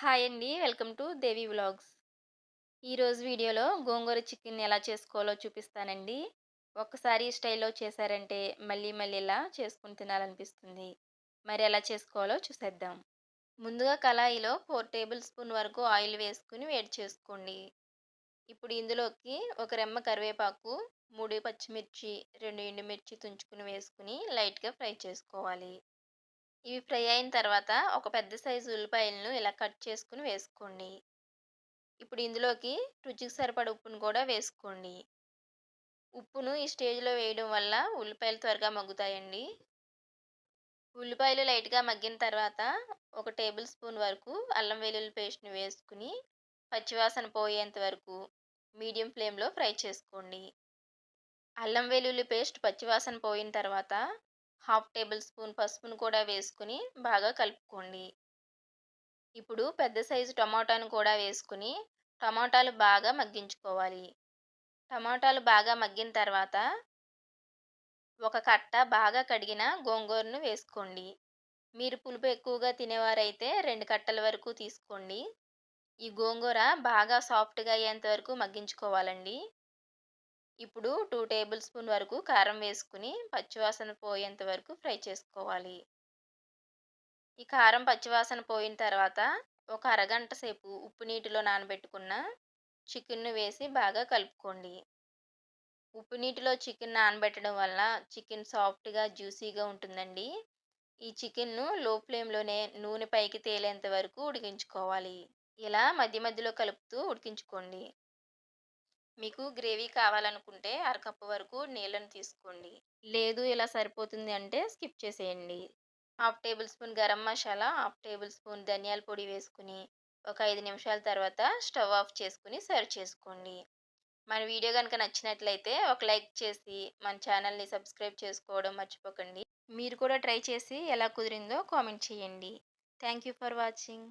Hi అండి. Welcome to Devi vlogs. ఈరోజు వీడియోలో గోంగూర చికెన్ ఎలా చేసుకోవాలో చూపిస్తానండి. ఒక్కసారి ఈ స్టైల్లో చేశారంటే మళ్ళీ మళ్ళీ ఇలా చేసుకుని తినాలనిపిస్తుంది. మరి ఎలా చేసుకోవాలో చూసేద్దాం. ముందుగా కళాయిలో ఫోర్ టేబుల్ స్పూన్ వరకు ఆయిల్ వేసుకుని వేడి చేసుకోండి. ఇప్పుడు ఇందులోకి ఒక రెమ్మ కరివేపాకు మూడు పచ్చిమిర్చి రెండు ఎండుమిర్చి తుంచుకుని వేసుకుని లైట్గా ఫ్రై చేసుకోవాలి. ఇవి ఫ్రై అయిన తర్వాత ఒక పెద్ద సైజు ఉల్లిపాయలను ఇలా కట్ చేసుకుని వేసుకోండి. ఇప్పుడు ఇందులోకి రుచికి సరిపడ ఉప్పును కూడా వేసుకోండి. ఉప్పును ఈ స్టేజ్లో వేయడం వల్ల ఉల్లిపాయలు త్వరగా మగ్గుతాయండి. ఉల్లిపాయలు లైట్గా మగ్గిన తర్వాత ఒక టేబుల్ స్పూన్ వరకు అల్లం వెల్లుల్లి పేస్ట్ని వేసుకుని పచ్చివాసన పోయేంత వరకు మీడియం ఫ్లేమ్లో ఫ్రై చేసుకోండి. అల్లం వెల్లుల్లి పేస్ట్ పచ్చివాసన పోయిన తర్వాత హాఫ్ టేబుల్ స్పూన్ పసుపును కూడా వేసుకుని బాగా కలుపుకోండి. ఇప్పుడు పెద్ద సైజు టమాటాను కూడా వేసుకుని టమాటాలు బాగా మగ్గించుకోవాలి. టమాటాలు బాగా మగ్గిన తర్వాత ఒక కట్ట బాగా కడిగిన గోంగూరను వేసుకోండి. మీరు పులుపు ఎక్కువగా తినేవారైతే రెండు కట్టల వరకు తీసుకోండి. ఈ గోంగూర బాగా సాఫ్ట్గా అయ్యేంత వరకు మగ్గించుకోవాలండి. ఇప్పుడు టూ టేబుల్ స్పూన్ వరకు కారం వేసుకుని పచ్చివాసన పోయేంత వరకు ఫ్రై చేసుకోవాలి. ఈ కారం పచ్చివాసన పోయిన తర్వాత ఒక అరగంట సేపు ఉప్పు నీటిలో నానబెట్టుకున్న చికెన్ను వేసి బాగా కలుపుకోండి. ఉప్పు నీటిలో చికెన్ నానబెట్టడం వల్ల చికెన్ సాఫ్ట్గా జ్యూసీగా ఉంటుందండి. ఈ చికెన్ను లో ఫ్లేమ్లోనే నూనె పైకి తేలేంత వరకు ఉడికించుకోవాలి. ఇలా మధ్య మధ్యలో కలుపుతూ ఉడికించుకోండి. మీకు గ్రేవీ కావాలనుకుంటే అరకప్పు వరకు నీళ్ళను తీసుకోండి. లేదు ఇలా సరిపోతుంది అంటే స్కిప్ చేసేయండి. Half tablespoon garam masala half tablespoon ధనియాల పొడి వేసుకుని ఒక ఐదు నిమిషాల తర్వాత స్టవ్ ఆఫ్ చేసుకుని సర్వ్ చేసుకోండి. మన వీడియో కనుక నచ్చినట్లయితే ఒక లైక్ చేసి మన ఛానల్ని సబ్స్క్రైబ్ చేసుకోవడం మర్చిపోకండి. మీరు కూడా ట్రై చేసి ఎలా కుదిరిందో కామెంట్ చేయండి. Thank you for watching.